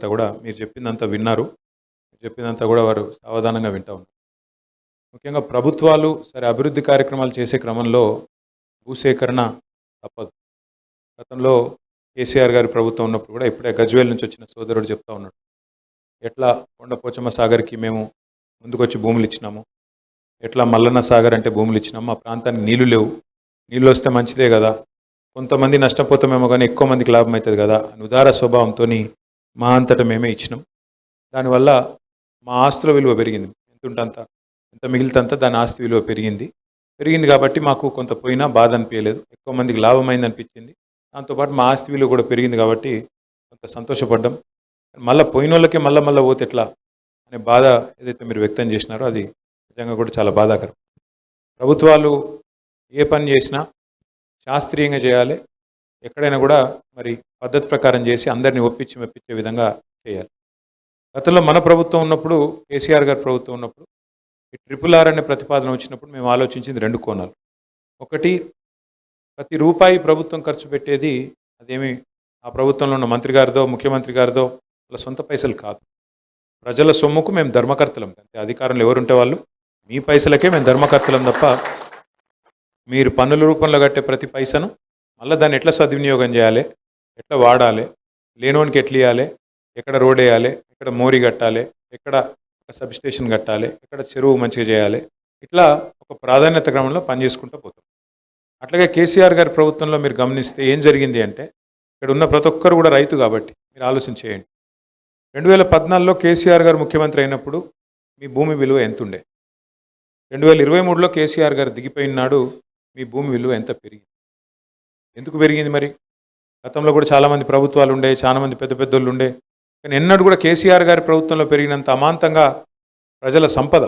అంతా కూడా మీరు చెప్పిందంతా విన్నారు. మీరు చెప్పిందంతా కూడా వారు సావధానంగా వింటూ ఉన్నారు. ముఖ్యంగా ప్రభుత్వాలు సరే అభివృద్ధి కార్యక్రమాలు చేసే క్రమంలో భూసేకరణ తప్పదు. గతంలో కేసీఆర్ గారి ప్రభుత్వం ఉన్నప్పుడు కూడా ఇప్పుడే గజ్వేల్ నుంచి వచ్చిన సోదరుడు చెప్తా ఉన్నాడు. ఎట్లా కొండపోచమ్మ సాగర్కి మేము ముందుకొచ్చి భూములు ఇచ్చినాము? ఎట్లా మల్లన్న సాగర్ అంటే భూములు ఇచ్చినాము? మా ప్రాంతానికి నీళ్ళు లేవు. నీళ్ళు వస్తే మంచిదే కదా. కొంతమంది నష్టపోతామేమో కానీ ఎక్కువ మందికి లాభం అవుతుంది కదా అని ఉదార స్వభావంతో మా అంతటా మేమే ఇచ్చినాం. దానివల్ల మా ఆస్తుల విలువ పెరిగింది. ఎంత ఉంటంత ఎంత మిగిలితంత దాని ఆస్తి విలువ పెరిగింది. పెరిగింది కాబట్టి మాకు కొంత పోయినా బాధ అనిపించలేదు ఎక్కువ మందికి లాభమైంది అనిపించింది. దాంతోపాటు మా ఆస్తి విలువ కూడా పెరిగింది కాబట్టి కొంత సంతోషపడ్డాం. మళ్ళీ పోయిన వాళ్ళకే మళ్ళీ మళ్ళీ పోతే ఎట్లా? అనే బాధ ఏదైతే మీరు వ్యక్తం చేసినారో అది నిజంగా కూడా చాలా బాధాకరం. ప్రభుత్వాలు ఏ పని చేసినా శాస్త్రీయంగా చేయాలి. ఎక్కడైనా కూడా మరి పద్ధతి ప్రకారం చేసి అందరినీ ఒప్పించి మెప్పించే విధంగా చేయాలి. గతంలో మన ప్రభుత్వం ఉన్నప్పుడు కేసీఆర్ గారి ప్రభుత్వం ఉన్నప్పుడు ఈ ట్రిపుల్ ఆర్ అనే ప్రతిపాదన వచ్చినప్పుడు మేము ఆలోచించింది రెండు కోణాలు. ఒకటి ప్రతి రూపాయి ప్రభుత్వం ఖర్చు పెట్టేది అదేమి ఆ ప్రభుత్వంలో ఉన్న మంత్రి గారిదో ముఖ్యమంత్రి గారిదో వాళ్ళ సొంత పైసలు కాదు. ప్రజల సొమ్ముకు మేము ధర్మకర్తలం. అంతే అధికారంలో ఎవరుంటే వాళ్ళు మీ పైసలకే మేము ధర్మకర్తలం తప్ప మీరు పన్నుల రూపంలో కట్టే ప్రతి పైసను మళ్ళీ దాన్ని ఎట్లా సద్వినియోగం చేయాలి? ఎట్లా వాడాలి? లేనోనికి ఎట్లా ఇవ్వాలి ఎక్కడ రోడ్ వేయాలి? ఎక్కడ మోరి కట్టాలి? ఎక్కడ ఒక సబ్ స్టేషన్ కట్టాలి? ఎక్కడ చెరువు మంచిగా చేయాలి? ఇట్లా ఒక ప్రాధాన్యత క్రమంలో పనిచేసుకుంటూ పోతాం. అట్లాగే కేసీఆర్ గారి ప్రభుత్వంలో మీరు గమనిస్తే ఏం జరిగింది అంటే ఇక్కడ ఉన్న ప్రతి ఒక్కరు కూడా రైతు కాబట్టి మీరు ఆలోచన చేయండి. రెండు వేల పద్నాలుగులో కేసీఆర్ గారు ముఖ్యమంత్రి అయినప్పుడు మీ భూమి విలువ ఎంత ఉండే రెండు వేల ఇరవై మూడులో కేసీఆర్ గారు దిగిపోయిన నాడు మీ భూమి విలువ ఎంత పెరిగింది? ఎందుకు పెరిగింది మరి? గతంలో కూడా చాలామంది ప్రభుత్వాలు ఉండే చాలామంది పెద్ద పెద్దోళ్ళు ఉండే. కానీ ఎన్నడూ కూడా కేసీఆర్ గారి ప్రభుత్వంలో పెరిగినంత అమాంతంగా ప్రజల సంపద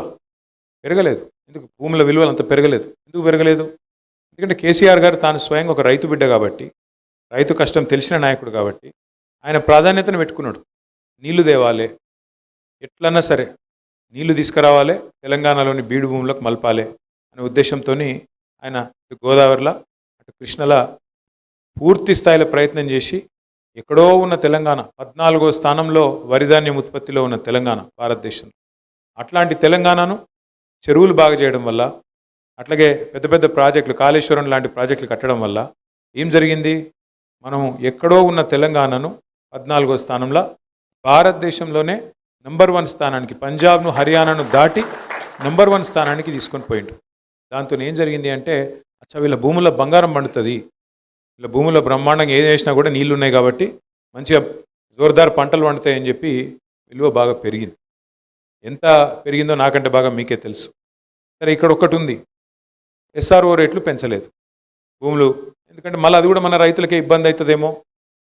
పెరగలేదు. ఎందుకు? భూముల విలువలు అంత పెరగలేదు. ఎందుకు పెరగలేదు? ఎందుకంటే కేసీఆర్ గారు తాను స్వయంగా ఒక రైతు బిడ్డ కాబట్టి రైతు కష్టం తెలిసిన నాయకుడు కాబట్టి ఆయన ప్రాధాన్యతను పెట్టుకున్నాడు. నీళ్ళు తేవాలి. ఎట్లన్నా సరే నీళ్ళు తీసుకురావాలి. తెలంగాణలోని బీడు భూములకు మలపాలి అనే ఉద్దేశంతో ఆయన గోదావరిలో అటు కృష్ణల పూర్తి స్థాయిలో ప్రయత్నం చేసి ఎక్కడో ఉన్న తెలంగాణ పద్నాలుగో స్థానంలో వరిధాన్యం ఉత్పత్తిలో ఉన్న తెలంగాణ భారతదేశంలో. అట్లాంటి తెలంగాణను చెరువులు బాగా చేయడం వల్ల అట్లాగే పెద్ద పెద్ద ప్రాజెక్టులు కాళేశ్వరం లాంటి ప్రాజెక్టులు కట్టడం వల్ల ఏం జరిగింది? మనం ఎక్కడో ఉన్న తెలంగాణను పద్నాలుగో స్థానంలో భారతదేశంలోనే నంబర్ వన్ స్థానానికి పంజాబ్ను హర్యానాను దాటి నంబర్ వన్ స్థానానికి తీసుకొని పోయిండు దాంతో ఏం జరిగింది అంటే అచ్చా వీళ్ళ భూముల బంగారం పండుతుంది ఇలా భూమిలో బ్రహ్మాండంగా ఏది వేసినా కూడా నీళ్ళు ఉన్నాయి కాబట్టి మంచిగా జోర్దార్ పంటలు వండుతాయని చెప్పి విలువ బాగా పెరిగింది. ఎంత పెరిగిందో నాకంటే బాగా మీకే తెలుసు. సరే ఇక్కడ ఒకటి ఉంది. ఎస్ఆర్ఓ రేట్లు పెంచలేదు. భూములు ఎందుకంటే మళ్ళీ అది కూడా మన రైతులకే ఇబ్బంది అవుతుందేమో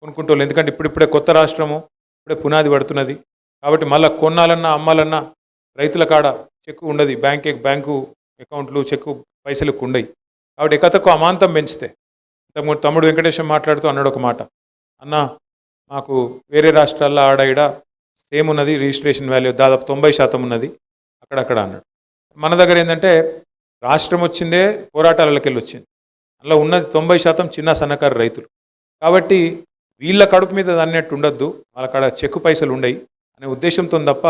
కొనుక్కుంటోళ్ళు. ఎందుకంటే ఇప్పుడిప్పుడే కొత్త రాష్ట్రము ఇప్పుడే పునాది పడుతున్నది. కాబట్టి మళ్ళీ కొనాలన్నా అమ్మాలన్నా రైతుల కాడ చెక్కు ఉండదు. బ్యాంక్ బ్యాంకు అకౌంట్లు చెక్కు పైసలకు ఉండయి. కాబట్టి ఎకతకు అమాంతం పెంచితే ఇంతకుముందు తమ్ముడు వెంకటేశం మాట్లాడుతూ అన్నాడు ఒక మాట. అన్న మాకు వేరే రాష్ట్రాల్లో ఆడ ఈడ సేమ్ ఉన్నది రిజిస్ట్రేషన్ వాల్యూ దాదాపు తొంభై శాతం ఉన్నది. అక్కడక్కడ అన్నాడు. మన దగ్గర ఏంటంటే రాష్ట్రం వచ్చిందే పోరాటాలకి వెళ్ళి వచ్చింది అందులో ఉన్నది తొంభై శాతం చిన్న సన్నకారు రైతులు. కాబట్టి వీళ్ళ కడుపు మీద అన్నట్టు ఉండొద్దు వాళ్ళ కాడ చెక్కు పైసలు ఉండయి అనే ఉద్దేశంతో తప్ప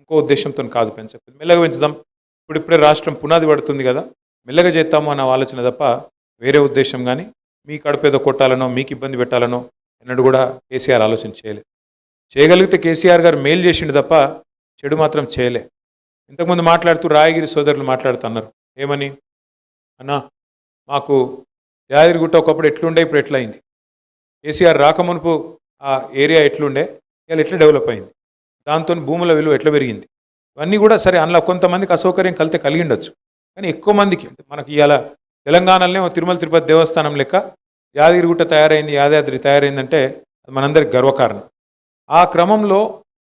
ఇంకో ఉద్దేశంతో కాదు పెంచకపోతే మెల్లగా పెంచుదాం. ఇప్పుడిప్పుడే రాష్ట్రం పునాది పడుతుంది కదా మెల్లగా చేద్దాము అన్న ఆలోచన తప్ప వేరే ఉద్దేశం కానీ మీ కడుపు ఏదో కొట్టాలనో మీకు ఇబ్బంది పెట్టాలనో ఎన్నడూ కూడా కేసీఆర్ ఆలోచన చేయలేదు చేయగలిగితే కేసీఆర్ గారు మేలు చేసిండు తప్ప చెడు మాత్రం చేయలే. ఇంతకుముందు మాట్లాడుతూ రాయగిరి సోదరులు మాట్లాడుతున్నారు. ఏమని? అన్నా మాకు యాదగిరిగుట్ట ఒకప్పుడు ఎట్లుండే ఇప్పుడు ఎట్లయింది? కేసీఆర్ రాకమునుపు ఆ ఏరియా ఎట్లుండే? ఇవాళ ఎట్లా డెవలప్ అయింది? దాంతో భూముల విలువ ఎట్లా పెరిగింది? ఇవన్నీ కూడా సరే అందులో కొంతమందికి అసౌకర్యం కలితే కలిగి ఉండొచ్చు. కానీ ఎక్కువ మందికి అంటే మనకి ఇవాళ తెలంగాణలోనే తిరుమల తిరుపతి దేవస్థానం లెక్క యాదగిరిగుట్ట తయారైంది యాదాద్రి తయారైందంటే అది మనందరికి గర్వకారణం. ఆ క్రమంలో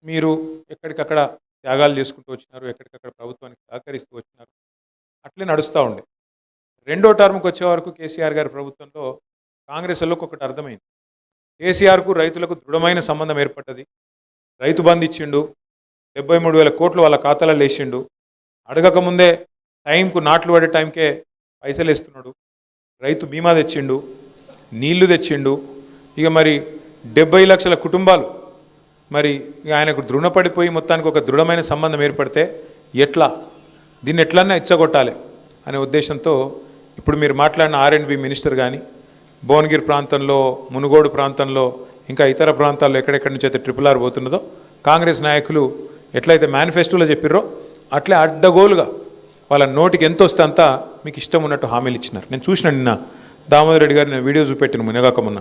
మీరు ఎక్కడికక్కడ త్యాగాలు చేసుకుంటూ వచ్చినారు ఎక్కడికక్కడ ప్రభుత్వానికి సహకరిస్తూ వచ్చినారు అట్లే నడుస్తూ ఉండే. రెండో టర్మ్కి వచ్చే వరకు కేసీఆర్ గారి ప్రభుత్వంలో కాంగ్రెస్ వాళ్ళకి ఒకటి అర్థమైంది. కేసీఆర్కు రైతులకు దృఢమైన సంబంధం ఏర్పడ్డది. రైతు బంధు ఇచ్చిండు డెబ్బై మూడు వేల కోట్లు వాళ్ళ ఖాతాలో లేచిండు. అడగకముందే టైంకు నాట్లు పడే టైంకే పైసలు ఇస్తున్నాడు రైతు బీమా తెచ్చిండు నీళ్ళు తెచ్చిండు ఇక మరి డెబ్బై లక్షల కుటుంబాలు మరి ఆయనకు దృఢపడిపోయి మొత్తానికి ఒక దృఢమైన సంబంధం ఏర్పడితే ఎట్లా? దీన్ని ఎట్లన్నా ఇచ్చగొట్టాలి అనే ఉద్దేశంతో ఇప్పుడు మీరు మాట్లాడిన ఆర్ అండ్ బి మినిస్టర్ కానీ భువనగిరి ప్రాంతంలో మునుగోడు ప్రాంతంలో ఇంకా ఇతర ప్రాంతాల్లో ఎక్కడెక్కడి నుంచి అయితే ట్రిపుల్ ఆర్ పోతున్నదో కాంగ్రెస్ నాయకులు ఎట్లయితే మేనిఫెస్టోలో చెప్పిర్రో అట్లే అడ్డగోలుగా వాళ్ళ నోటికి ఎంత వస్తే అంత మీకు ఇష్టం ఉన్నట్టు హామీలు ఇచ్చినారు. నేను చూసిన నిన్న దామోదర్ రెడ్డి గారిని వీడియో చూపెట్టిన మునగాక మొన్న.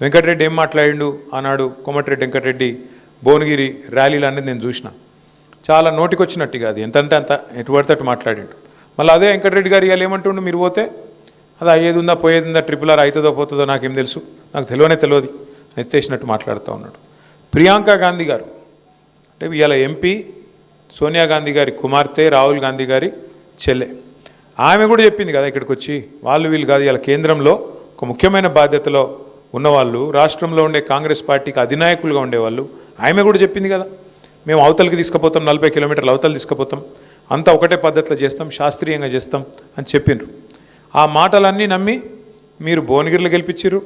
వెంకటరెడ్డి ఏం మాట్లాడిండు? ఆనాడు కోమటిరెడ్డి వెంకటరెడ్డి భువనగిరి ర్యాలీలు అనేది నేను చూసిన. చాలా నోటికొచ్చినట్టుగా అది. ఎంతంటే అంత ఎటు పడితే అటు మాట్లాడిండు. మళ్ళీ అదే వెంకటరెడ్డి గారు ఇవాళ ఏమంటుండు? మీరు పోతే అది అయ్యేది ఉందా పోయేది ఉందా ట్రిపుల్ ఆర్ అవుతుందో పోతుందో నాకేం తెలుసు. నాకు తెలియనే తెలియదు. ఎత్తేసినట్టు మాట్లాడుతూ ఉన్నాడు. ప్రియాంక గాంధీ గారు. అంటే ఇవాళ ఎంపీ సోనియా గాంధీ గారి కుమార్తె రాహుల్ గాంధీ గారి చెల్లె. ఆమె కూడా చెప్పింది కదా ఇక్కడికి వచ్చి వాళ్ళు వీళ్ళు కాదు ఇలా కేంద్రంలో ఒక ముఖ్యమైన బాధ్యతలో ఉన్నవాళ్ళు రాష్ట్రంలో ఉండే కాంగ్రెస్ పార్టీకి అధినాయకులుగా ఉండేవాళ్ళు ఆమె కూడా చెప్పింది కదా. మేము అవతలకి తీసుకుపోతాం నలభై కిలోమీటర్లు అవతలు తీసుకుపోతాం అంతా ఒకటే పద్ధతిలో చేస్తాం శాస్త్రీయంగా చేస్తాం అని చెప్పిండ్రు. ఆ మాటలన్నీ నమ్మి మీరు భువనగిరిలో గెలిపించారు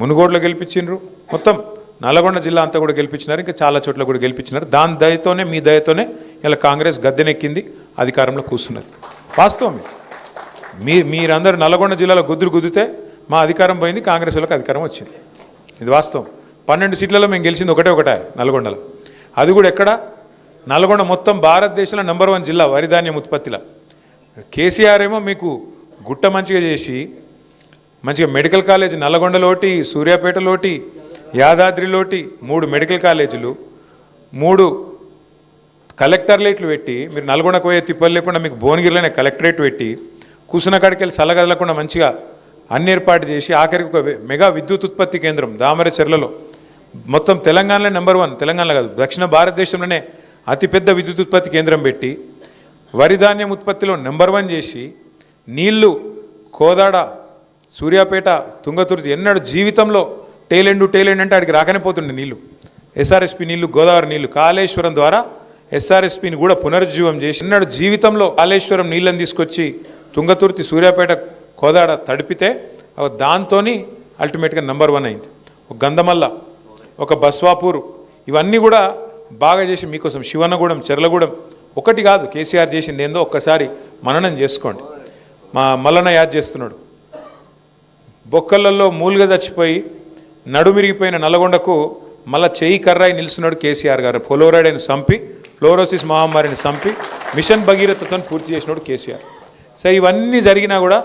మునుగోడులో గెలిపించిండ్రు మొత్తం నల్గొండ జిల్లా అంతా కూడా గెలిపించినారు ఇంకా చాలా చోట్ల కూడా గెలిపించినారు. దాని దయతోనే మీ దయతోనే ఇలా కాంగ్రెస్ గద్దెనెక్కింది అధికారంలో కూర్చున్నది. వాస్తవం ఇది. మీ మీరందరూ నల్గొండ జిల్లాలో గుద్దురు గుద్దితే మా అధికారం పోయింది కాంగ్రెస్ వాళ్ళకి అధికారం వచ్చింది. ఇది వాస్తవం. పన్నెండు సీట్లలో మేము గెలిచింది ఒకటే ఒకటే నల్గొండలో. అది కూడా ఎక్కడ? నల్గొండ మొత్తం భారతదేశంలో నెంబర్ వన్ జిల్లా వరిధాన్యం ఉత్పత్తిలో. కేసీఆర్ ఏమో మీకు గుట్ట మంచిగా చేసి మంచిగా మెడికల్ కాలేజ్ నల్గొండలోటి సూర్యాపేటలోటి యాదాద్రిలోటి మూడు మెడికల్ కాలేజీలు మూడు కలెక్టర్లేట్లు పెట్టి మీరు నల్గొండకు పోయే తిప్పలు లేకుండా మీకు భువనగిరిలోనే కలెక్టరేట్ పెట్టి కూసిన కాడికి వెళ్ళి సలగదలకుండా మంచిగా అన్ని ఏర్పాటు చేసి ఆఖరికి ఒక మెగా విద్యుత్ ఉత్పత్తి కేంద్రం దామర చెర్లలో. మొత్తం తెలంగాణలో నెంబర్ వన్ తెలంగాణలో కాదు దక్షిణ భారతదేశంలోనే అతిపెద్ద విద్యుత్ ఉత్పత్తి కేంద్రం పెట్టి వరిధాన్యం ఉత్పత్తిలో నెంబర్ వన్ చేసి నీళ్ళు కోదాడ సూర్యాపేట తుంగతుర్తి ఎన్నడూ జీవితంలో టేలెండు టేలెండ్ అంటే ఆడికి రాకనే పోతుండే నీళ్ళు. ఎస్ఆర్ఎస్పి నీళ్ళు గోదావరి నీళ్ళు కాళేశ్వరం ద్వారా ఎస్ఆర్ఎస్పిని కూడా పునరుజ్జీవం చేసి ఎన్నడూ జీవితంలో కాళేశ్వరం నీళ్ళని తీసుకొచ్చి తుంగతుర్తి సూర్యాపేట కోదాడ తడిపితే దాంతోని అల్టిమేట్గా నెంబర్ వన్ అయింది. ఒక గంధమల్ల ఒక బస్వాపూరు ఇవన్నీ కూడా బాగా చేసి మీకోసం శివనగూడెం చెర్లగూడెం ఒకటి కాదు కేసీఆర్ చేసింది ఏందో ఒక్కసారి మననం చేసుకోండి. మా మల్లన్న యాద్ చేస్తున్నాడు. బొక్కలలో మూలుగా చచ్చిపోయి నడుమిరిగిపోయిన నల్లగొండకు మళ్ళా చేయి కర్రాయి నిలుస్తున్నాడు కేసీఆర్ గారు. ఫ్లోరైడ్ని చంపి ఫ్లోరోసిస్ మహమ్మారిని చంపి మిషన్ భగీరథతో పూర్తి చేసినాడు కేసీఆర్. సరే ఇవన్నీ జరిగినా కూడా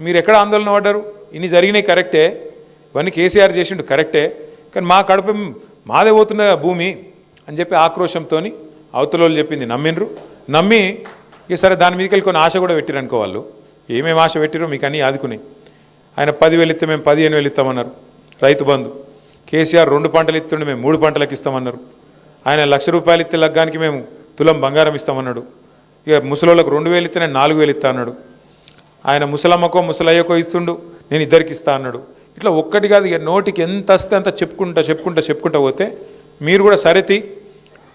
మీరు ఎక్కడ ఆందోళన పడ్డారు? ఇన్ని జరిగినాయి కరెక్టే. ఇవన్నీ కేసీఆర్ చేసిండు కరెక్టే. కానీ మా కడుపు మాదే పోతున్న భూమి? అని చెప్పి ఆక్రోషంతో అవతల చెప్పింది నమ్మిండ్రు. నమ్మి ఇక సరే దాని మీదకి వెళ్ళి కొన్ని ఆశ కూడా పెట్టిరు అనుకో వాళ్ళు. ఏమేమి ఆశ పెట్టిరో మీకు అన్నీ ఆదుకుని. ఆయన పదివేలు ఇస్తే మేము పదిహేను వేలు ఇస్తామన్నారు రైతు బంధు. కేసీఆర్ రెండు పంటలు ఇస్తుండే మేము మూడు పంటలకు ఇస్తామన్నారు. ఆయన లక్ష రూపాయలు ఇస్తే లగ్గానికి మేము తులం బంగారం ఇస్తామన్నాడు. ఇక ముసలోళ్ళకు రెండు వేలు ఇస్తే నేను నాలుగు వేలు ఇస్తా అన్నాడు. ఆయన ముసలమ్మకో ముసలయ్యకో ఇస్తుండు నేను ఇద్దరికి ఇస్తా అన్నాడు. ఇట్లా ఒక్కటి కాదు ఇక నోటికి ఎంత వస్తే అంత చెప్పుకుంటా చెప్పుకుంటా చెప్పుకుంటా పోతే మీరు కూడా సరేతి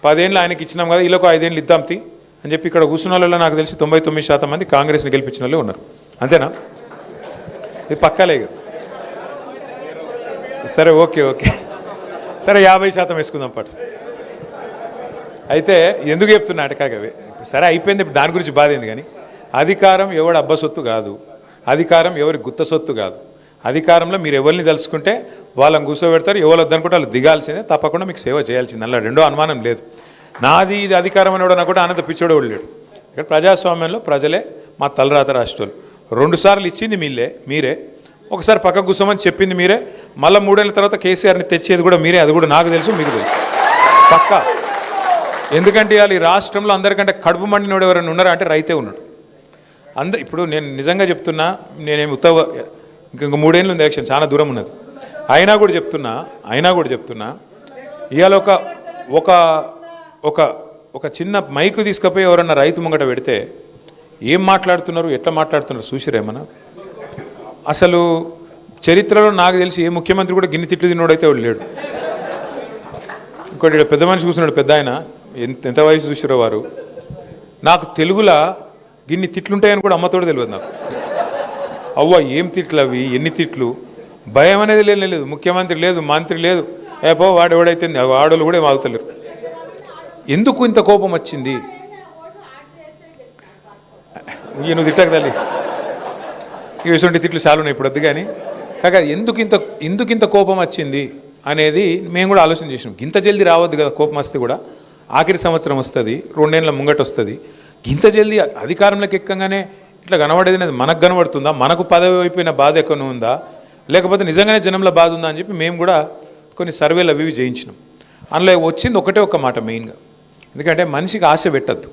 పదేళ్ళు ఆయనకి ఇచ్చినాం కదా వీళ్ళకు ఐదేళ్ళు ఇద్దాం తి అని చెప్పి ఇక్కడ కూర్చున్న వాళ్ళలో నాకు తెలిసి తొంభై తొమ్మిది శాతం మంది కాంగ్రెస్ని గెలిపించిన వాళ్ళు ఉన్నారు. అంతేనా? ఇది పక్కాలే ఇక. సరే ఓకే ఓకే. సరే యాభై శాతం వేసుకుందాం పాటు. అయితే ఎందుకు చెప్తున్నా అటకాగవి సరే అయిపోయింది. ఇప్పుడు దాని గురించి బాధింది కానీ అధికారం ఎవడు అబ్బసొత్తు కాదు. అధికారం ఎవరి గుత్త సొత్తు కాదు. అధికారంలో మీరు ఎవరిని తెలుసుకుంటే వాళ్ళని కూర్చోబెడతారు ఎవరు వద్దనుకుంటే వాళ్ళు దిగాల్సిందే తప్పకుండా మీకు సేవ చేయాల్సింది. అలా రెండో అనుమానం లేదు. నాది ఇది అధికారం అనేవాడు కూడా ఆనంద పిచ్చోడు లేడు. ఇక్కడ ప్రజాస్వామ్యంలో ప్రజలే మా తలరాత రాష్ట్రాలు. రెండు సార్లు ఇచ్చింది మీలే మీరే. ఒకసారి పక్క కూర్చోమని చెప్పింది మీరే. మళ్ళీ మూడేళ్ళ తర్వాత కేసీఆర్ని తెచ్చేది కూడా మీరే. అది కూడా నాకు తెలుసు మీకు తెలుసు. పక్కా. ఎందుకంటే ఇవాళ ఈ రాష్ట్రంలో అందరికంటే కడుపు మండినోడు ఎవరైనా ఉన్నారా? అంటే రైతే ఉన్నాడు. అంద ఇప్పుడు నేను నిజంగా చెప్తున్నా నేనేమి ఉత్తవ ఇంక మూడేళ్ళు ఉంది ఎలక్షన్ చాలా దూరం ఉన్నది. అయినా కూడా చెప్తున్నా అయినా కూడా చెప్తున్నా ఇవాళ ఒక ఒక ఒక ఒక చిన్న మైకు తీసుకుపోయి ఎవరన్నా రైతు ముంగట పెడితే ఏం మాట్లాడుతున్నారు ఎట్లా మాట్లాడుతున్నారు చూసిరేమన్నా అసలు చరిత్రలో నాకు తెలిసి ఏ ముఖ్యమంత్రి కూడా గిన్నె తిట్లు తిన్నోడైతే వాడు లేడు. ఇంకోటి పెద్ద మనిషి కూర్చున్నాడు పెద్ద ఆయన ఎంత ఎంత వయసు చూసిరో వారు? నాకు తెలుగులా గిన్ని తిట్లుంటాయని కూడా అమ్మతోడు తెలియదు నాకు. అవ్వ ఏం తిట్లు అవి? ఎన్ని తిట్లు? భయం అనేది లేనే లేదు. ముఖ్యమంత్రి లేదు మంత్రి లేదు. ఏ పో వాడు ఎవడైతే ఆడోళ్ళు కూడా ఏం ఆగుతలేరు. ఎందుకు ఇంత కోపం వచ్చింది? నువ్వు తిట్టక తల్లి. ఈ ఇటువంటి తిట్లు చాలున్నాయి ఇప్పుడు వద్దు కానీ కాక ఎందుకు ఇంత ఎందుకు ఇంత కోపం వచ్చింది అనేది మేము కూడా ఆలోచన చేసినాం. ఇంత జల్దీ రావద్దు కదా కోపం వస్తే కూడా. ఆఖరి సంవత్సరం వస్తుంది రెండేళ్ళ ముంగట వస్తుంది. ఇంత జల్దీ అధికారంలోకి ఎక్కగానే ఇట్లా కనబడేది అనేది మనకు కనబడుతుందా? మనకు పదవి అయిపోయిన బాధ ఎక్కడ ఉందా? లేకపోతే నిజంగానే జనంలో బాధ ఉందా అని చెప్పి మేము కూడా కొన్ని సర్వేలు అవి చేయించినాం. అందులో వచ్చింది ఒకటే ఒక మాట మెయిన్గా. ఎందుకంటే మనిషికి ఆశ పెట్టద్దు.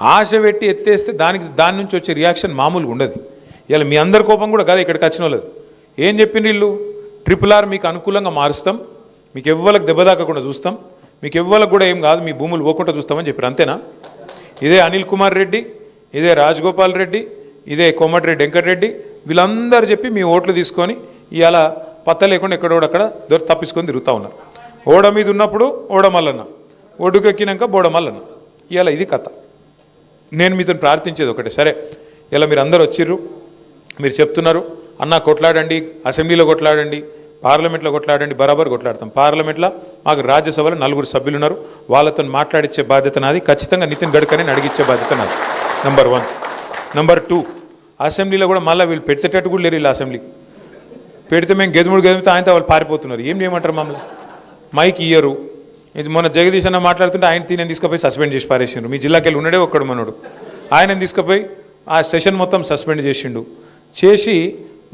ఆశ పెట్టి ఎత్తేస్తే దానికి దాని నుంచి వచ్చే రియాక్షన్ మామూలుగా ఉండదు. ఇలా మీ అందరి కోపం కూడా కదా ఇక్కడికి వచ్చిన వాళ్ళు ఏం చెప్పిండ్రు వీళ్ళు? ట్రిపుల్ ఆర్ మీకు అనుకూలంగా మారుస్తాం. మీకు ఎవ్వలకు దెబ్బ తాకకుండా చూస్తాం. మీకు ఎవ్వరికి కూడా ఏం కాదు మీ భూములు పోకుండా చూస్తామని చెప్పారు అంతేనా? ఇదే అనిల్ కుమార్ రెడ్డి ఇదే రాజగోపాల్ రెడ్డి ఇదే కోమటిరెడ్డి వెంకటరెడ్డి వీళ్ళందరూ చెప్పి మీ ఓట్లు తీసుకొని ఇవాళ పత్త లేకుండా ఎక్కడోడక్కడ దొరి తప్పించుకొని తిరుగుతూ ఉన్నారు. ఓడ మీద ఉన్నప్పుడు ఓడమల్లన్న ఒడ్డుకెక్కినాక బోడ ఇవాళ ఇది కథ. నేను మీతో ప్రార్థించేది ఒకటే సరే ఇలా మీరు అందరు వచ్చిర్రు మీరు చెప్తున్నారు అన్న కొట్లాడండి అసెంబ్లీలో కొట్లాడండి పార్లమెంట్లో కొట్లాడండి బరాబర్ కొట్లాడతాం. పార్లమెంట్లో మాకు రాజ్యసభలో నలుగురు సభ్యులు ఉన్నారు వాళ్ళతో మాట్లాడించే బాధ్యత నాది. ఖచ్చితంగా నితిన్ గడ్కరీని అడిగించే బాధ్యత నాది. నెంబర్ వన్ నెంబర్ టూ అసెంబ్లీలో కూడా మళ్ళీ వీళ్ళు పెట్టేటట్టు కూడా లేరు వీళ్ళు అసెంబ్లీ. పెడితే మేము గెదుముడు గెదిమితే ఆయనతో వాళ్ళు పారిపోతున్నారు. ఏం చేయమంటారు మమ్మల్ని? మైక్ ఇయ్యరు. ఇది మొన్న జగదీష్ అన్న మాట్లాడుతుంటే ఆయన తీనే తీసుకుపోయి సస్పెండ్ చేసి పారేసిండ్రు. మీ జిల్లాకి వెళ్ళి ఉండడే ఒక్కడు మనోడు. ఆయన తీసుకుపోయి ఆ సెషన్ మొత్తం సస్పెండ్ చేసిండు. చేసి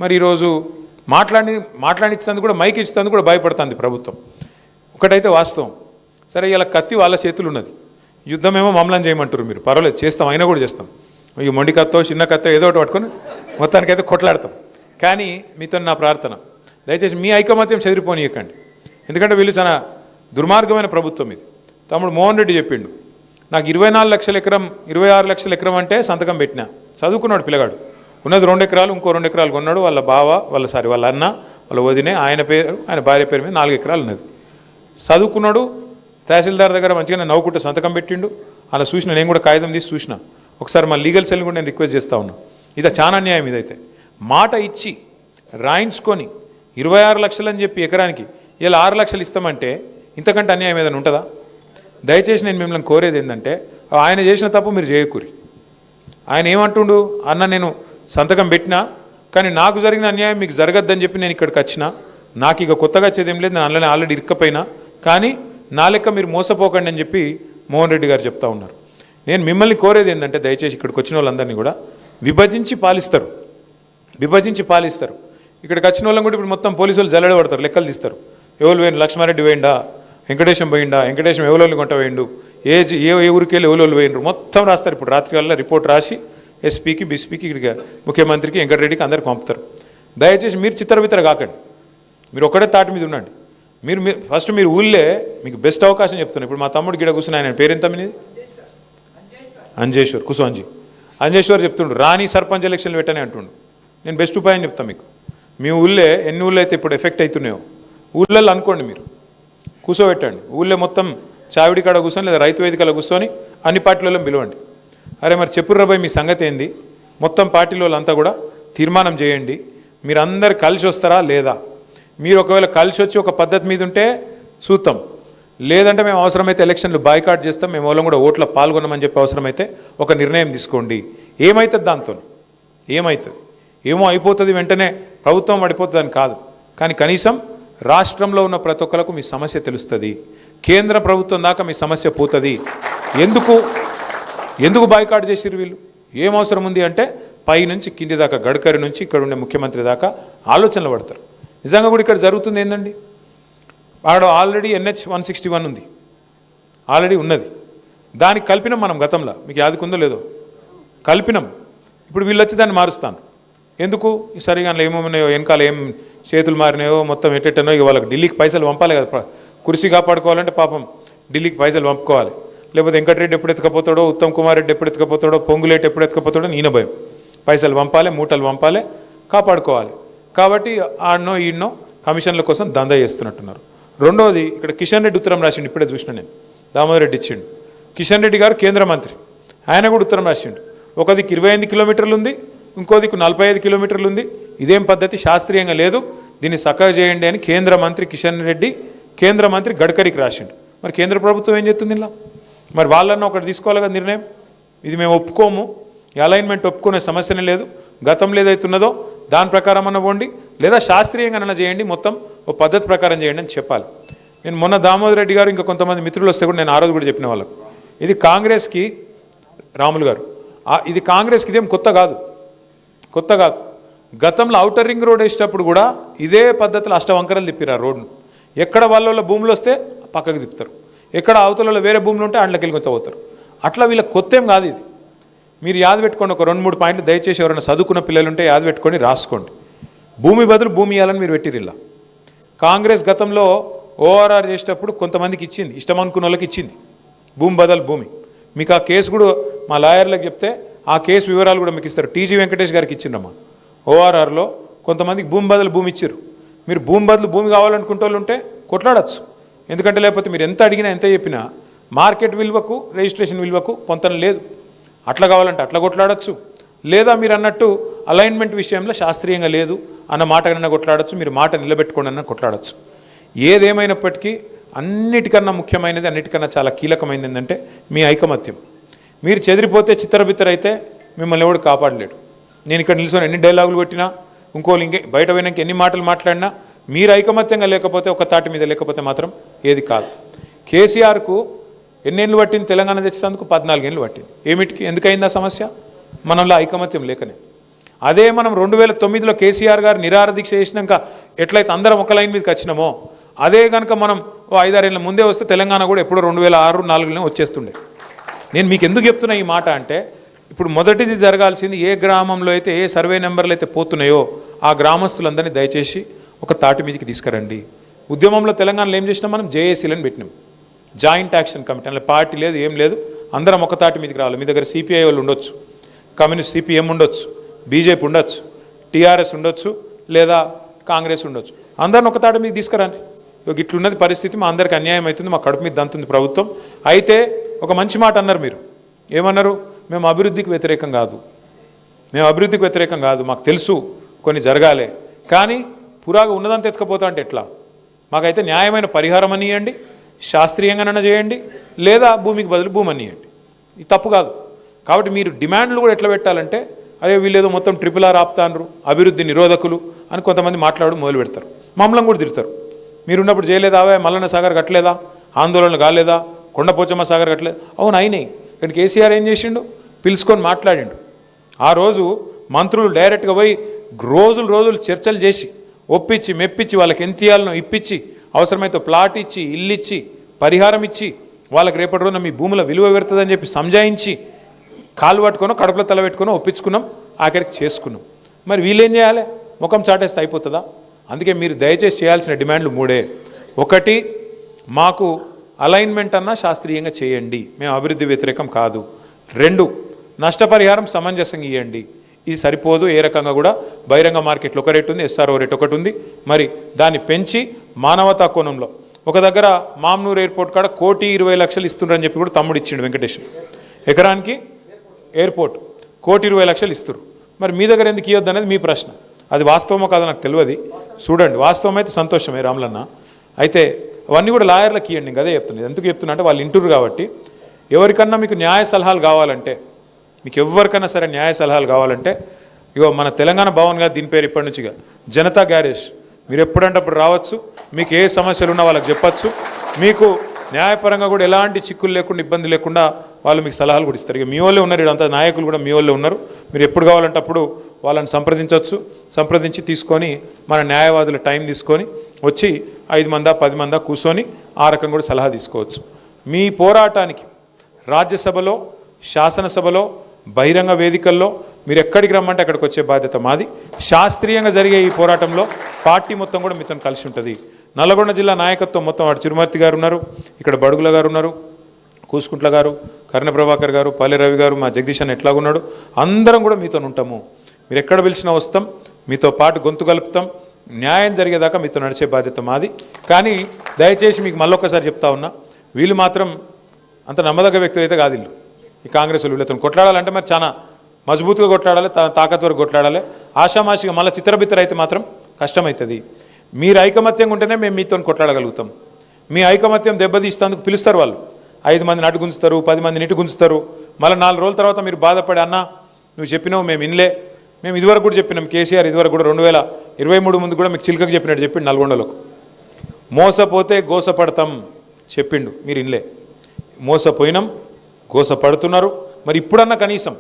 మరి ఈరోజు మాట్లాడి మాట్లాడించినందుకు కూడా మైక్ ఇచ్చినందుకు కూడా భయపడుతుంది ప్రభుత్వం. ఒకటైతే వాస్తవం. సరే ఇలా కత్తి వాళ్ళ చేతులు ఉన్నది యుద్ధమేమో మమ్మల్ని చేయమంటారు మీరు. పర్వాలేదు చేస్తాం అయినా కూడా చేస్తాం. ఈ మొండి కత్తో చిన్న కత్తో ఏదో ఒకటి పట్టుకొని మొత్తానికైతే కొట్లాడతాం. కానీ మీతో నా ప్రార్థన. దయచేసి మీ ఐకమత్యం చెదిరిపోనీయకండి. ఎందుకంటే వీళ్ళు చాలా దుర్మార్గమైన ప్రభుత్వం ఇది. తమ్ముడు మోహన్ రెడ్డి చెప్పిండు. నాకు ఇరవై నాలుగు లక్షల ఎకరం ఇరవై ఆరు లక్షల ఎకరం అంటే సంతకం పెట్టినా. చదువుకున్నాడు పిల్లగాడు. ఉన్నది రెండు ఎకరాలు ఇంకో రెండు ఎకరాలు కొన్నాడు. వాళ్ళ బావ వాళ్ళ సారీ వాళ్ళ అన్న వాళ్ళ వదినే ఆయన పేరు ఆయన భార్య పేరు మీద నాలుగు ఎకరాలు ఉన్నది చదువుకున్నాడు తహసీల్దార్ దగ్గర మంచిగా నవ్వుకుంటే సంతకం పెట్టిండు. అలా చూసిన నేను కూడా కాగితం తీసి చూసిన. ఒకసారి మా లీగల్ సెల్ కూడా నేను రిక్వెస్ట్ చేస్తా ఉన్నా. ఇది చాలా అన్యాయం ఇదైతే. మాట ఇచ్చి రాయించుకొని ఇరవై ఆరు లక్షలు అని చెప్పి ఎకరానికి ఇలా ఆరు లక్షలు ఇస్తామంటే ఇంతకంటే అన్యాయం ఏదైనా ఉంటుందా? దయచేసి నేను మిమ్మల్ని కోరేది ఏంటంటే ఆయన చేసిన తప్పు మీరు చేయకూరి. ఆయన ఏమంటుండు? అన్న నేను సంతకం పెట్టినా కానీ నాకు జరిగిన అన్యాయం మీకు జరగద్దని చెప్పి నేను ఇక్కడికి వచ్చిన నాకు ఇక కొత్తగా వచ్చేది ఏం లేదు నేను అందులోనే ఆల్రెడీ ఇరుక్కపోయినా కానీ నా లెక్క మీరు మోసపోకండి అని చెప్పి మోహన్ రెడ్డి గారు చెప్తా ఉన్నారు. నేను మిమ్మల్ని కోరేది ఏంటంటే దయచేసి ఇక్కడికి వచ్చిన వాళ్ళందరినీ కూడా విభజించి పాలిస్తారు. విభజించి పాలిస్తారు. ఇక్కడికి వచ్చిన వాళ్ళని కూడా ఇప్పుడు మొత్తం పోలీసు వాళ్ళు పడతారు లెక్కలు తీస్తారు. ఎవరు పోయిన లక్ష్మారెడ్డి పోయిండా? వెంకటేశం పోయిండా? వెంకటేశం ఎవరోళ్ళు కొంట పోయిండు ఏ ఏ ఏ ఊరికి వెళ్ళి ఎవరోళ్ళు పోయిండ్రు? మొత్తం రాస్తారు. ఇప్పుడు రాత్రి వల్ల రిపోర్ట్ రాసి ఎస్పీకి బిస్పీకి ఇక్కడికి ముఖ్యమంత్రికి వెంకటరెడ్డికి అందరికి పంపుతారు. దయచేసి మీరు చిత్రవితర కాకండి. మీరు ఒక్కడే తాటి మీద ఉండండి. మీరు ఫస్ట్ మీరు ఊళ్ళే మీకు బెస్ట్ అవకాశం చెప్తున్నాను ఇప్పుడు మా తమ్ముడు గిడ కూర్చుని ఆయన పేరెంత మీది? అంజేశ్వర్. కుసు అంజీ. అంజేశ్వర్ చెప్తుండు రాని సర్పంచ్ ఎలక్షన్లు పెట్టని అంటుండు. నేను బెస్ట్ ఉపాయం చెప్తాను మీకు. మీ ఊళ్ళే ఎన్ని ఊళ్ళో అయితే ఇప్పుడు ఎఫెక్ట్ అవుతున్నాయో ఊళ్ళల్లో అనుకోండి మీరు. కూర్చోబెట్టండి. ఊళ్ళో మొత్తం చావిడి కాడ కూర్చొని లేదా రైతు వేదికలో కూర్చొని అన్ని పార్టీలలో పిలవండి. అరే మరి చెప్పుర్రబాయ్ మీ సంగతి ఏంది? మొత్తం పార్టీలో అంతా కూడా తీర్మానం చేయండి. మీరు అందరు కలిసి వస్తారా లేదా? మీరు ఒకవేళ కలిసి వచ్చి ఒక పద్ధతి మీద ఉంటే చూస్తాం లేదంటే మేము అవసరమైతే ఎలక్షన్లు బాయ్కాట్ చేస్తాం మేము వాళ్ళం కూడా ఓట్ల పాల్గొనమని చెప్పి అవసరమైతే ఒక నిర్ణయం తీసుకోండి. ఏమవుతుంది దాంతో? ఏమవుతుంది ఏమో అయిపోతుంది వెంటనే ప్రభుత్వం పడిపోతుంది అని కాదు. కానీ కనీసం రాష్ట్రంలో ఉన్న ప్రతి ఒక్కరికి మీ సమస్య తెలుస్తుంది. కేంద్ర ప్రభుత్వం దాకా మీ సమస్య పోతుంది. ఎందుకు? ఎందుకు బాయ్కాట్ చేసిరు వీళ్ళు? ఏం అవసరం ఉంది అంటే పై నుంచి కింది దాకా గడ్కరీ నుంచి ఇక్కడ ఉండే ముఖ్యమంత్రి దాకా ఆలోచనలు పడతారు. నిజంగా కూడా ఇక్కడ జరుగుతుంది ఏంటండి ఆడ already NH one sixty one ఉంది. ఆల్రెడీ ఉన్నది. దానికి కలిపినాం మనం గతంలో. మీకు యాదకుందో లేదో? కలిపినాం. ఇప్పుడు వీళ్ళు వచ్చి దాన్ని మారుస్తాను. ఎందుకు? సరిగా అందులో ఏమేమున్నాయో వెనకాల ఏం చేతులు మారినాయో మొత్తం ఎట్టెట్టనో ఇక వాళ్ళకి ఢిల్లీకి పైసలు పంపాలి కదా. కురిసి కాపాడుకోవాలంటే పాపం ఢిల్లీకి పైసలు పంపుకోవాలి. లేకపోతే వెంకటరెడ్డి ఎప్పుడు ఎత్తుకపోతాడో ఉత్తమ్ కుమార్ రెడ్డి ఎప్పుడు ఎత్తుకపోతాడో పొంగులేటి ఎప్పుడు ఎత్తుకపోతాడో ఈయన భయం. పైసలు పంపాలి మూటలు పంపాలి కాపాడుకోవాలి. కాబట్టి ఆడనో ఈడనో కమిషన్ల కోసం దందా చేస్తున్నట్టున్నారు. రెండోది ఇక్కడ కిషన్ రెడ్డి ఉత్తరం రాసిండు ఇప్పుడే చూసిన నేను. దామోదర్ రెడ్డి ఇచ్చిండు. కిషన్ రెడ్డి గారు కేంద్ర మంత్రి. ఆయన కూడా ఉత్తరం రాసిండు. ఒక దిక్కు ఇరవై ఐదు కిలోమీటర్లు ఉంది ఇంకో దిక్కు నలభై ఐదు కిలోమీటర్లు ఉంది. ఇదేం పద్ధతి? శాస్త్రీయంగా లేదు. దీన్ని చక్కగా చేయండి అని కేంద్ర మంత్రి కిషన్ రెడ్డి కేంద్ర మంత్రి గడ్కరీకి రాసిండు. మరి కేంద్ర ప్రభుత్వం ఏం చెప్తుంది ఇలా? మరి వాళ్ళన్న ఒకటి తీసుకోవాలి కదా నిర్ణయం? ఇది మేము ఒప్పుకోము. అలైన్మెంట్ ఒప్పుకునే సమస్యనే లేదు. గతంలో ఏదైతున్నదో దాని ప్రకారం అన్న పోండి లేదా శాస్త్రీయంగా చేయండి మొత్తం ఓ పద్ధతి ప్రకారం చేయండి అని చెప్పాలి. నేను మొన్న దామోదర్ రెడ్డి గారు ఇంకా కొంతమంది మిత్రులు వస్తే కూడా నేను ఆ రోజు కూడా చెప్పిన వాళ్ళకు. ఇది కాంగ్రెస్కి రాములు గారు ఇది కాంగ్రెస్కి ఇదేం కొత్త కాదు. కొత్త కాదు. గతంలో ఔటర్ రింగ్ రోడ్ వేసేటప్పుడు కూడా ఇదే పద్ధతిలో అష్టవంకరలు తిప్పారు ఆ రోడ్ను. ఎక్కడ వాళ్ళ భూములు వస్తే పక్కకు తిప్పుతారు. ఎక్కడ అవతల వేరే భూములు ఉంటే అండ్లకి వెళ్ళి కొంచెం పోతారు. అట్లా వీళ్ళకి కొత్త ఏం కాదు ఇది. మీరు యాద పెట్టుకోండి ఒక రెండు మూడు పాయింట్లు దయచేసి ఎవరైనా చదువుకున్న పిల్లలు ఉంటే యాద పెట్టుకొని రాసుకోండి. భూమి బదులు భూమి ఇవ్వాలని మీరు పెట్టిరిల్లా కాంగ్రెస్ గతంలో ఓఆర్ఆర్ చేసేటప్పుడు కొంతమందికి ఇచ్చింది ఇష్టం అనుకున్న వాళ్ళకి ఇచ్చింది. భూమి బదులు భూమి. మీకు ఆ కేసు కూడా మా లాయర్లకు చెప్తే ఆ కేసు వివరాలు కూడా మీకు ఇస్తారు. టీజీ వెంకటేష్ గారికి ఇచ్చిండమ్మా ఓఆర్ఆర్లో కొంతమందికి భూమి బదులు భూమి ఇచ్చారు మీరు భూమి బదులు భూమి కావాలనుకుంటే వాళ్ళు ఉంటే కొట్లాడచ్చు. ఎందుకంటే లేకపోతే మీరు ఎంత అడిగినా ఎంత చెప్పినా మార్కెట్ విలువకు రిజిస్ట్రేషన్ విలువకు పొంతన లేదు. అట్లా కావాలంటే అట్లా కొట్లాడచ్చు. లేదా మీరు అన్నట్టు అలైన్మెంట్ విషయంలో శాస్త్రీయంగా లేదు అన్న మాటకన్నా కొట్లాడచ్చు మీరు మాట నిలబెట్టుకోండి అన్న కొట్లాడచ్చు. ఏదేమైనప్పటికీ అన్నిటికన్నా ముఖ్యమైనది అన్నిటికన్నా చాలా కీలకమైనది ఏంటంటే మీ ఐకమత్యం. మీరు చెదిరిపోతే చిత్తరబిత్తరైతే అయితే మిమ్మల్ని ఎవడు కాపాడలేడు. నేను ఇక్కడ నిల్చొని ఎన్ని డైలాగులు కొట్టినా ఇంకోళ్ళు ఇంకే బయట పోయినాక ఎన్ని మాటలు మాట్లాడినా మీరు ఐకమత్యంగా లేకపోతే ఒక తాటి మీద లేకపోతే మాత్రం ఏది కాదు. కేసీఆర్కు ఎన్నేళ్ళు పట్టింది తెలంగాణ తెచ్చినందుకు పద్నాలుగేళ్ళు పట్టింది. ఏమిటికి? ఎందుకైందా సమస్య? మనంలో ఐకమత్యం లేకనే. అదే మనం రెండు వేల తొమ్మిదిలో కేసీఆర్ గారు నిరార దీక్ష చేసినాక ఎట్లయితే అందరం ఒక లైన్ మీదకి వచ్చినామో అదే కనుక మనం ఓ ఐదారేళ్ళ ముందే వస్తే తెలంగాణ కూడా ఎప్పుడో రెండు వేల ఆరు నాలుగులోనే వచ్చేస్తుండే. నేను మీకు ఎందుకు చెప్తున్నా ఈ మాట అంటే ఇప్పుడు మొదటిది జరగాల్సింది ఏ గ్రామంలో అయితే ఏ సర్వే నెంబర్లు అయితే పోతున్నాయో ఆ గ్రామస్తులందరినీ దయచేసి ఒక తాటి మీదకి తీసుకురండి. ఉద్యమంలో తెలంగాణలో ఏం చేసినాం మనం? జేఏసీలను పెట్టినాం. జాయింట్ యాక్షన్ కమిటీ అందులో పార్టీ లేదు ఏం లేదు. అందరం ఒకతాటి మీదకి రావాలి. మీ దగ్గర సిపిఐ వాళ్ళు ఉండొచ్చు. కమ్యూనిస్ట్ సిపిఎం ఉండొచ్చు. బీజేపీ ఉండొచ్చు. టీఆర్ఎస్ ఉండొచ్చు. లేదా కాంగ్రెస్ ఉండొచ్చు. అందరిని ఒకతాటి మీద తీసుకురండి. ఇక ఇట్లున్నది పరిస్థితి మా అందరికి అన్యాయం అవుతుంది మా కడుపు మీద దంతుంది ప్రభుత్వం. అయితే ఒక మంచి మాట అన్నారు మీరు. ఏమన్నారు? మేము అభివృద్ధికి వ్యతిరేకం కాదు. మేము అభివృద్ధికి వ్యతిరేకం కాదు. మాకు తెలుసు కొన్ని జరగాలే. కానీ పురాగా ఉన్నదంతా ఎత్తుకపోతా అంటే ఎట్లా? మాకైతే న్యాయమైన పరిహారం అనియండి. శాస్త్రీయంగానైనా చేయండి లేదా భూమికి బదులు భూమి అనియండి ఇది తప్పు కాదు. కాబట్టి మీరు డిమాండ్లు కూడా ఎట్లా పెట్టాలంటే అరే వీళ్ళేదో మొత్తం ట్రిపుల్ ఆర్ ఆపుతాన్రు అభివృద్ధి నిరోధకులు అని కొంతమంది మాట్లాడు మొదలు పెడతారు. మమ్మల్ని కూడా తిడతారు. మీరున్నప్పుడు చేయలేదా? అవే మల్లన్న సాగర్ కట్టలేదా? ఆందోళనలు కాలేదా? కొండపోచమ్మ సాగర్ కట్టలేదు? అవును అయినాయి. కానీ కేసీఆర్ ఏం చేసిండు? పిలుచుకొని మాట్లాడిండు. ఆ రోజు మంత్రులు డైరెక్ట్గా పోయి రోజులు రోజులు చర్చలు చేసి ఒప్పించి మెప్పించి వాళ్ళకి ఎంత ఇప్పించి అవసరమైతే ప్లాట్ ఇచ్చి ఇల్లు ఇచ్చి పరిహారం ఇచ్చి వాళ్ళకి రేపటి రోజున మీ భూముల విలువ పెడుతుందని చెప్పి సంజాయించి కాలు పట్టుకొని కడుపులో తల పెట్టుకొని ఒప్పించుకున్నాం ఆఖరికి చేసుకున్నాం. మరి వీళ్ళేం చేయాలి? ముఖం చాటేస్తే అయిపోతుందా? అందుకే మీరు దయచేసి చేయాల్సిన డిమాండ్లు మూడే. ఒకటి మాకు అలైన్మెంట్ అన్నా శాస్త్రీయంగా చేయండి. మేము అభివృద్ధి వ్యతిరేకం కాదు. రెండు నష్టపరిహారం సమంజసంగా ఇవ్వండి ఇది సరిపోదు ఏ రకంగా కూడా బహిరంగ మార్కెట్లో ఒక రేటు ఉంది ఎస్ఆర్ఓ రేట్ ఒకటి ఉంది. మరి దాన్ని పెంచి మానవతా కోణంలో ఒక దగ్గర మామ్నూర్ ఎయిర్పోర్ట్ కాడ కోటి ఇరవై లక్షలు ఇస్తుండ్రని చెప్పి కూడా తమ్ముడు ఇచ్చిండు వెంకటేష్. ఎకరానికి ఎయిర్పోర్ట్ కోటి ఇరవై లక్షలు ఇస్తారు మరి మీ దగ్గర ఎందుకు ఇవ్వద్దు అనేది మీ ప్రశ్న. అది వాస్తవమో కాదో నాకు తెలియదు చూడండి వాస్తవం అయితే సంతోషమే రాములన్న. అయితే అవన్నీ కూడా లాయర్లకు ఇవ్వండి ఇంకా అదే చెప్తున్నాను ఎందుకు చెప్తున్నా అంటే వాళ్ళు ఇంటూరు కాబట్టి. ఎవరికన్నా మీకు న్యాయ సలహాలు కావాలంటే మీకు ఎవరికైనా సరే న్యాయ సలహాలు కావాలంటే ఇగో మన తెలంగాణ భవన్ గారు దీని పేరు ఇప్పటి నుంచిగా జనతా గ్యారేజ్. మీరు ఎప్పుడంటే అప్పుడు రావచ్చు మీకు ఏ సమస్యలు ఉన్నా వాళ్ళకి చెప్పచ్చు. మీకు న్యాయపరంగా కూడా ఎలాంటి చిక్కులు లేకుండా ఇబ్బంది లేకుండా వాళ్ళు మీకు సలహాలు కూడా ఇస్తారు. ఇక మీ వాళ్ళే ఉన్నారు ఇదంతా నాయకులు కూడా మీ వాళ్ళే ఉన్నారు. మీరు ఎప్పుడు కావాలంటే అప్పుడు వాళ్ళని సంప్రదించవచ్చు. సంప్రదించి తీసుకొని మన న్యాయవాదుల టైం తీసుకొని వచ్చి ఐదు మందా పది మందా కూర్చొని ఆ రకంగా కూడా సలహా తీసుకోవచ్చు. మీ పోరాటానికి రాజ్యసభలో శాసనసభలో బహిరంగ వేదికల్లో మీరు ఎక్కడికి రమ్మంటే అక్కడికి వచ్చే బాధ్యత మాది. శాస్త్రీయంగా జరిగే ఈ పోరాటంలో పార్టీ మొత్తం కూడా మీతో కలిసి ఉంటుంది నల్లగొండ జిల్లా నాయకత్వం మొత్తం వాడు చిరుమర్తి గారు ఉన్నారు ఇక్కడ బడుగుల గారు ఉన్నారు కూసుకుంట్ల గారు కర్ణ ప్రభాకర్ గారు పల్లె రవి గారు మా జగదీష్ అని ఎట్లాగున్నాడు అందరం కూడా మీతో ఉంటాము. మీరు ఎక్కడ పిలిచినా వస్తాం మీతో పాటు గొంతు కలుపుతాం న్యాయం జరిగేదాకా మీతో నడిచే బాధ్యత మాది. కానీ దయచేసి మీకు మళ్ళొక్కసారి చెప్తా ఉన్నా వీళ్ళు మాత్రం అంత నమ్మదగ్గ వ్యక్తులు అయితే కాదు వీళ్ళు ఈ కాంగ్రెస్ వీళ్ళతో కొట్లాడాలంటే మరి చాలా మజబూత్గా కొట్లాడాలి తా- తాకత్వర కొట్లాడాలి. ఆషామాషిగా మళ్ళీ చిత్రబిత్తర అయితే మాత్రం కష్టమవుతుంది మీరు ఐకమత్యంగా ఉంటేనే మేము మీతో కొట్లాడగలుగుతాం. మీ ఐకమత్యం దెబ్బతీస్తేందుకు పిలుస్తారు వాళ్ళు. ఐదు మందిని అటు గుంజుతారు పది మందిని ఇటు గుంజుతారు. మళ్ళీ నాలుగు రోజుల తర్వాత మీరు బాధపడి అన్న నువ్వు చెప్పినావు మేము ఇన్లే మేము ఇదివరకు కూడా చెప్పినాం కేసీఆర్ ఇదివరకు కూడా రెండు వేల ఇరవై మూడు ముందు కూడా మీకు చిలుకకు చెప్పినట్టు చెప్పిండు నల్గొండలోకి. మోసపోతే గోసపడతాం చెప్పిండు. మీరు ఇన్లే మోసపోయినాం గోసపడుతున్నారు. మరి ఇప్పుడన్నా కనీసం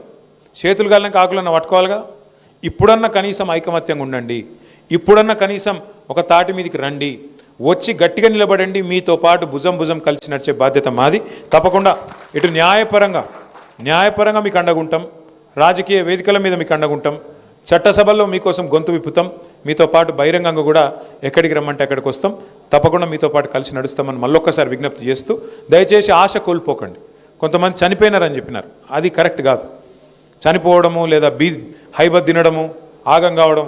చేతులు గాలినాక ఆకులన్న పట్టుకోవాలిగా? ఇప్పుడన్నా కనీసం ఐకమత్యంగా ఉండండి. ఇప్పుడన్నా కనీసం ఒక తాటి మీదకి రండి. వచ్చి గట్టిగా నిలబడండి. మీతో పాటు భుజం భుజం కలిసి నడిచే బాధ్యత మాది. తప్పకుండా ఇటు న్యాయపరంగా న్యాయపరంగా మీకు అండగుంటాం రాజకీయ వేదికల మీద మీకు అండగుంటాం చట్టసభల్లో మీకోసం గొంతు విప్పుతాం. మీతో పాటు బహిరంగంగా కూడా ఎక్కడికి రమ్మంటే అక్కడికి వస్తాం. తప్పకుండా మీతో పాటు కలిసి నడుస్తామని మళ్ళొక్కసారి విజ్ఞప్తి చేస్తూ దయచేసి ఆశ కోల్పోకండి. కొంతమంది చనిపోయినారని చెప్పినారు. అది కరెక్ట్ కాదు. చనిపోవడము లేదా బీ హైబత్ తినడము ఆగం కావడం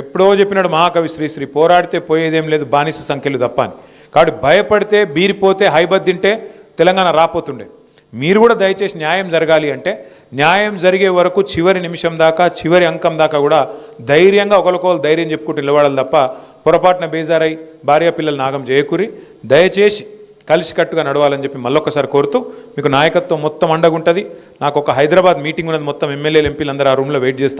ఎప్పుడో చెప్పినాడు మహాకవి శ్రీశ్రీ పోరాడితే పోయేదేం లేదు బానిస సంఖ్యలు తప్ప అని. కాబట్టి భయపడితే బీరిపోతే హైబత్ తింటే తెలంగాణ రాపోతుండే. మీరు కూడా దయచేసి న్యాయం జరగాలి అంటే న్యాయం జరిగే వరకు చివరి నిమిషం దాకా చివరి అంకం దాకా కూడా ధైర్యంగా ఒకరికొకరు ధైర్యం చెప్పుకుంటూ నిలబడాలి తప్ప పొరపాటున బేజారై భార్య పిల్లలు నాగం చేయకూరి. దయచేసి కలిసికట్టుగా నడవాలని చెప్పి మళ్ళొకసారి కోరుతూ మీకు నాయకత్వం మొత్తం అండగుంటుంది. నాకు ఒక హైదరాబాద్ మీటింగ్ ఉన్నది మొత్తం ఎమ్మెల్యేలు ఎంపీలు అందరూ ఆ రూమ్లో వెయిట్ చేస్తూ